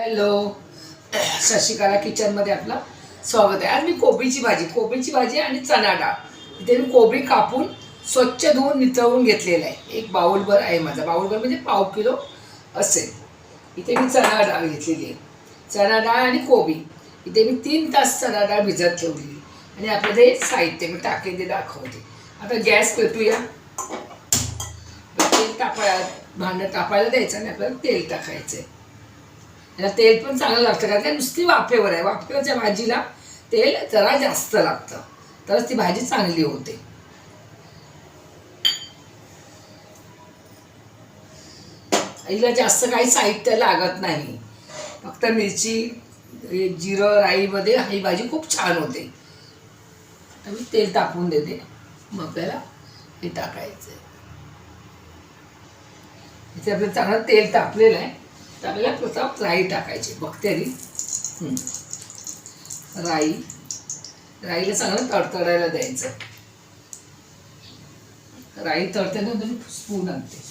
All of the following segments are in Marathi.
हॅलो. शशिकाला किचनमध्ये आपलं स्वागत आहे. आज मी कोबीची भाजी कोबीची भाजी आणि चणा डाळ. इथे मी कोबी कापून स्वच्छ धुवून नितळवून घेतलेला आहे. एक बाऊलभर आहे माझा. बाऊलभर म्हणजे पाव किलो असेल. इथे मी चणा डाळ घेतलेली आहे. चणा डाळ आणि कोबी. इथे मी तीन तास चणा डाळ भिजत ठेवलेली आणि आपलं हे साहित्य मी टाकेन ते दाखवते. आता गॅस पेटूया. तेल तापायला भांडं टाकायला द्यायचं आणि आपल्याला तेल टाकायचं आहे याला तेल पण चांगलं लागतं कारण ते नुसती वाफेवर आहे. वाफेवरच्या भाजीला तेल जरा जास्त लागतं. तरच ती भाजी चांगली होते. हिला जास्त काही साहित्य लागत नाही. फक्त मिरची जिरं राईमध्ये ही भाजी खूप छान होते. आता मी तेल तापवून देते. मग आपल्याला हे टाकायचं आहे इथे आपलं चांगलं तेल तापलेलं आहे. तर प्रताप राई टाकायची बघते आधी राई. राईला चांगलं तडतडायला द्यायचं. राई तडताना तुम्ही म्हणजे स्पून आणते.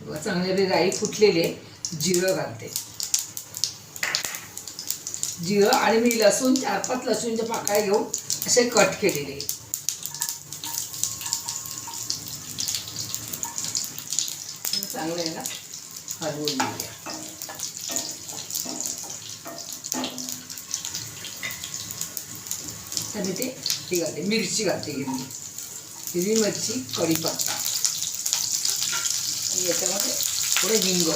बघा, चांगली राई फुटलेली आहे. जिरं घालते. जिरं आणि मी लसूण चार पाच लसूणच्या पाकळ्या घेऊन असे कट केलेले. चांगलं आहे ना? हलवून घेऊया. तर मी ते हे घालते मिरची घालते हिरवी हिरवी मिरची कढीपत्ता. याच्यामध्ये थोडं हिंग.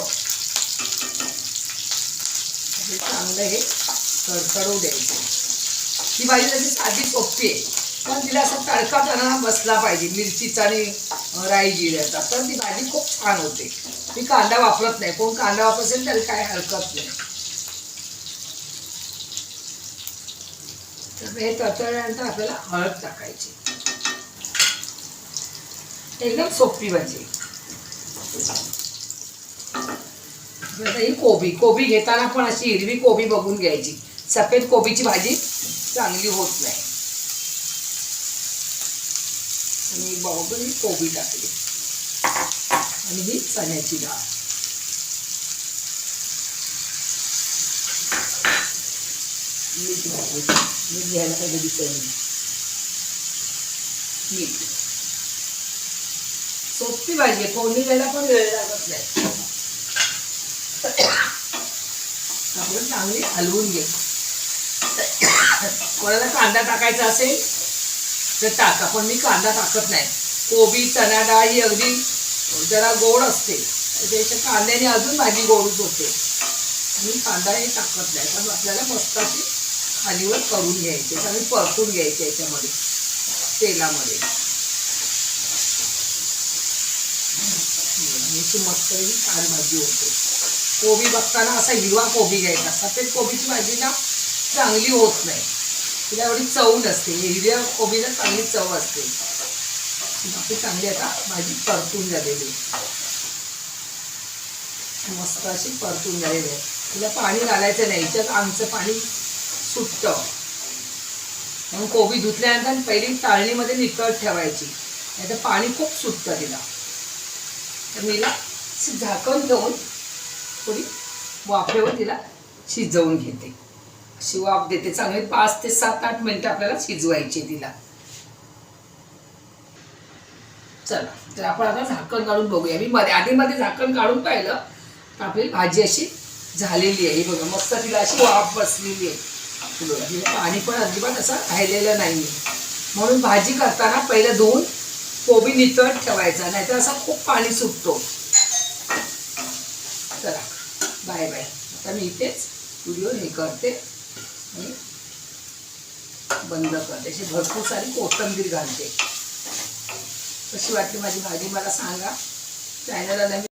चांगलं हे तडतडू द्यायचं. ही भाजी तशी साधी सोपी आहे. पण तिला असं त्यांना बसला पाहिजे मिरचीचा आणि राई जिऱ्याचा. तर ती भाजी खूप छान होते. मी कांदा वापरत नाही. कोण कांदा वापरसेल असेल काय हरकत नाही. तर हे तडतडल्यानंतर आपल्याला हळद टाकायची. एकदम सोपी भाजी. आता ही कोबी कोबी घेताना पण अशी हिरवी कोबी बघून घ्यायची. सफेद कोबीची भाजी चांगली होत नाही. आणि बघून ही कोबी टाकली. आणि ही चण्याची डाळ. मीठ मीठ घ्यायला काही दिसत मीठ. सोपी भाजी आहे. फोडणी द्यायला पण वेळ लागत नाही. आपण चांगली हलवून घे. कोणाला कांदा टाकायचा असेल तर टाका पण मी कांदा टाकत नाही. कोबी चणा डाळ ही अगदी जरा गोड असते. त्याच्या कांद्याने अजून भाजी गोडच होते. आणि कांदा हे टाकत नाही. कारण आपल्याला मस्त अशी खालीवर करून घ्यायचे चांगली परतून घ्यायचे याच्यामध्ये तेलामध्ये. आणि मस्त ही छान भाजी होते. कोबी बघताना असा हिरवा कोबी घ्यायचा सफेद कोबीची भाजी ना चांगली होत नाही. तिला एवढी चव नसते. हिरव्या कोबीला चांगली चव असते. बाकी चांगली आता भाजी परतून झालेली मस्त अशी परतून झालेली आहे. तिला पाणी घालायचं नाही. याच्यात आमचं पाणी सुटतं. म्हणून कोबी धुतल्यानंतर पहिली चाळणीमध्ये निकळत ठेवायची. नाही तर पाणी खूप सुटतं तिला. तर मीला झाकण ठेवून थोडी वाफेवर तिला शिजवून घेते. अशी वाफ देते चांगली पाच ते सात आठ मिनिटं आपल्याला शिजवायची तिला. चला तर आपण आता झाकण काढून बघूया. मी मध्ये आधीमध्ये झाकण काढून पाहिलं तर आपली भाजी अशी झालेली आहे. बघा मस्त तिला अशी वाफ बसलेली आहे. पाणी पण अजिबात असं राहिलेलं नाही म्हणून भाजी करताना पहिलं धुवून कोबी नितळ ठेवायचा नाहीतर असा खूप पाणी सुटतो. Bye bye. आता मी इथेच व्हिडिओ हे करते. आणि बंद करते. अशी भरपूर सारी कोथंबीर घालते. कशी वाटली माझी भाजी? मला सांगा. चॅनलला नवीन